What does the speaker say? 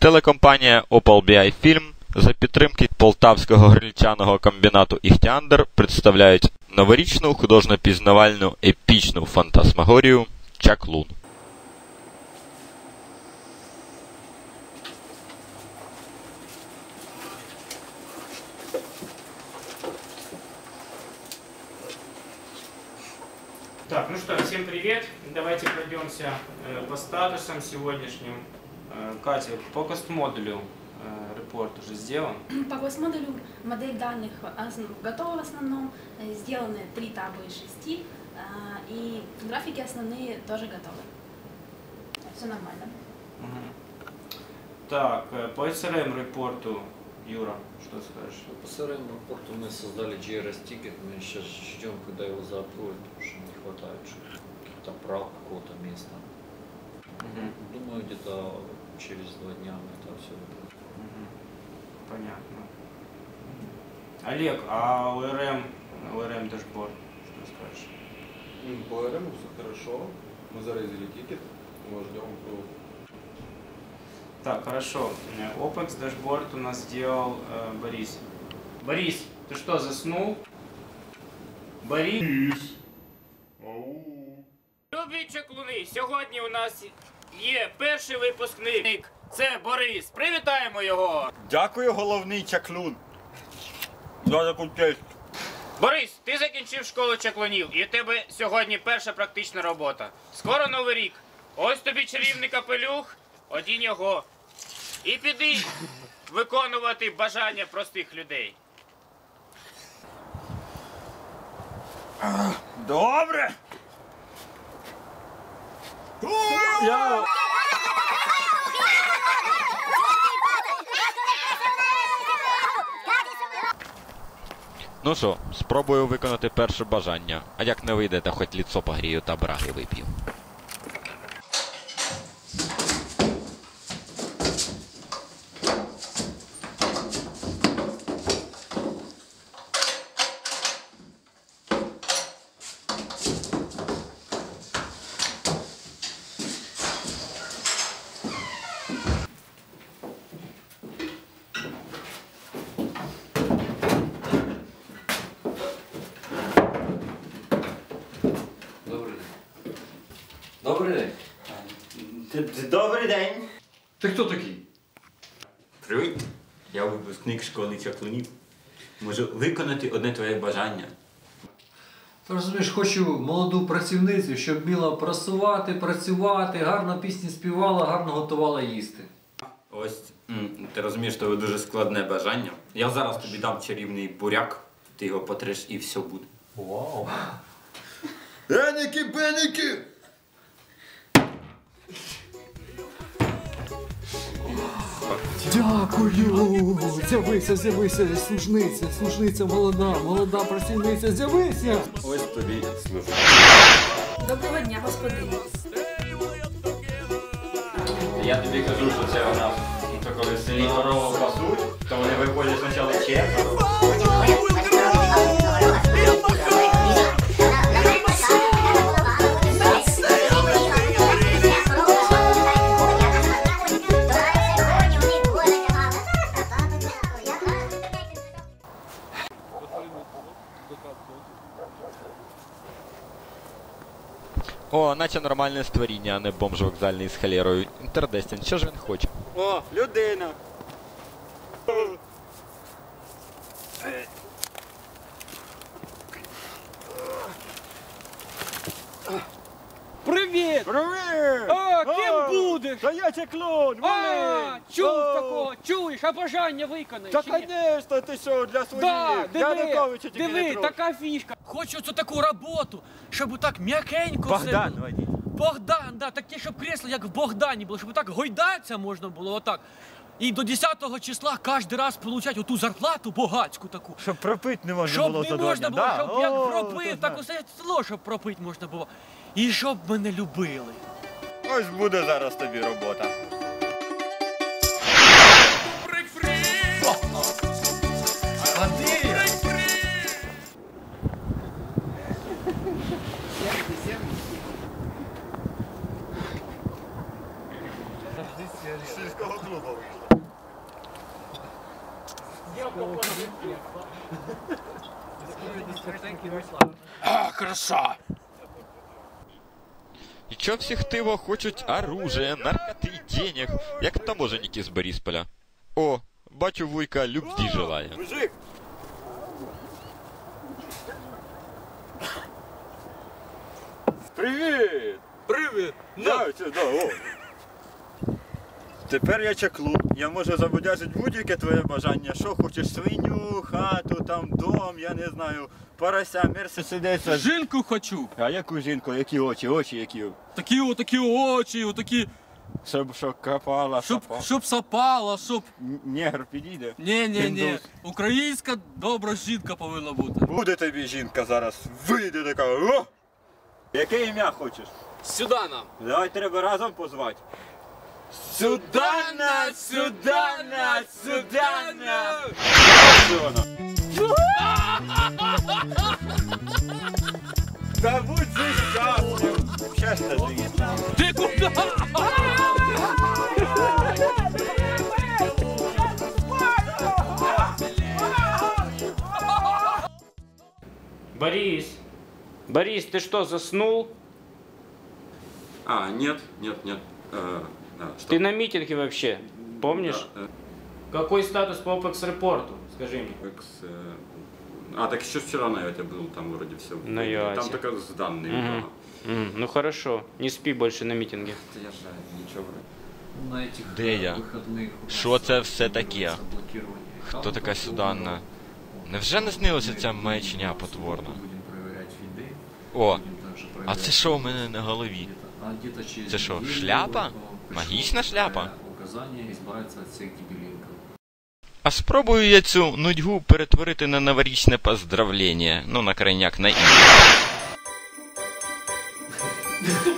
Телекомпанія Opel BI Film за підтримки полтавського грильчаного комбінату Іхтіандр представляють новорічну художньо-пізнавальну епічну фантасмагорію Чаклун. Так, ну что, всем привет. Давайте пройдемся э, по статусам сегодняшним. Э, Катя, по кост-модулю э, репорт уже сделан. По модулю модель данных готова в основном, э, сделаны три таба из шести, и графики основные тоже готовы. Все нормально. Мгм. Так, по SRM репорту, Юра, что скажешь? По CRM рапорту мы создали JRS тикет, мы сейчас ждем, когда его заапруют, потому что не хватает что-то, каких-то прав какого-то места. Мгм. Думаю, где-то через два дня мы это все. Мгм. Понятно. Олег, а ОРМ, ОРМ дашборд, что скажешь? По РМ все хорошо. Мы зарезали тикет. Мы ждем. Так, хорошо. OPEX дашборд у нас сделал э, Борис. Борис, ты что, заснул? Борис? Любі чаклуни, сьогодні у нас є перший випускник. Це Борис. Привітаємо його. Дякую, головний чаклун. За таку честь. Борис, ти закінчив школу чаклунів, і у тебе сьогодні перша практична робота. Скоро новий рік. Ось тобі чарівний капелюх, одінь його. І піди виконувати бажання простих людей. Добре. Я... Ну що, спробую виконати перше бажання, а як не вийде, то хоч ліцо погрію та браги вип'ю. Добрий день. Добрий день. Добрий день. Ти хто такий? Привіт. Я випускник школи чаклунів. Можу виконати одне твоє бажання. Ти розумієш, хочу молоду працівницю, щоб вміла прасувати, працювати, гарно пісні співала, гарно готувала їсти. Ось м, ти розумієш, що дуже складне бажання. Я зараз тобі дам чарівний буряк, ти його потреш і все буде. Вау! Еники, беники! Дякую! З'явися, з'явися, служниця, служниця молода, молода працівниця, з'явися! Ось тобі служниця. Доброго дня, господині. Я тобі кажу, що це у нас, ну, то коли селі корову пасуть, то вони виходять спочатку чесно. О, наче нормальне створіння, а не бомж вокзальний з халерою. Інтердестін, що ж він хоче? О, людина! Привіт! Привіт! Будеш? Та я чеклун, А, чув такого, чуєш, а бажання виконаєш. Та чи ні? конечно, ти що, для своїх. Да, диви, Януковича тільки не диви, трогай. така фішка. Хочу цю таку роботу, щоб так м'якенько все Богдан, було. водій. Богдан, да, таке, щоб кресло, як в Богдані було, щоб так гойдатися можна було, отак. І до 10 числа кожен раз получати оту зарплату багацьку таку. Щоб пропити не можна Щоб було не за можна було, дня. щоб як О, пропив, так усе село, щоб пропити можна було. І щоб мене любили. Ось буде зараз тобі робота. Сільського клуба вийшла. Дякую, дискотеки вийшла. А, краса! І чо всі хтиво хочуть оружие, наркоти і денег, як таможенники з Борисполя. О, бачу вуйка любді желає. Мужик! Привіт! Привіт! Да, да, о. Тепер я чаклун. Я можу забудяжити будь-яке твоє бажання. Що хочеш, свиню, хату, там дом, я не знаю, порося, мерседеса. Жінку хочу! А яку жінку, які очі, очі які? Такі отакі очі, отакі, Щоб що копала, щоб, сапа. щоб сапала, щоб. Негр підійде. Ні, ні, ні. Індус. Українська добра жінка повинна бути. Буде тобі жінка зараз, вийде така. О! Яке ім'я хочеш? Сюди нам! Давай треба разом позвати. Сюда на, сюда на, сюда на. Да будь здесь счастлив. Ты. Ты куда? Борис, Борис, ты что, заснул? А, нет, нет, нет. Э -э да, что? Ты на митинге вообще, помнишь? Да, э, Какой статус по OPEX-репорту? Скажи мне. экс, э, А, так еще вчера на это был, там вроде все. На Яте. Там только с данными. Мгм. ага. М, ну хорошо, не спи больше на митинге. Да я же ничего вроде. На этих Де э, я? выходных у нас Що це все таке? заблокирование Хто аккаунтов така Суданна? дома. Невже не снилася ця маячня потворна? Будем проверять виды. О, будем также а проверять це що у мене на голові? где-то- а где-то через Це що, неделю шляпа? Магічна шляпа? Указання избавиться від всіх дебилинков. А спробую я цю нудьгу перетворити на новорічне поздравлення. Ну, на крайняк на ім'я.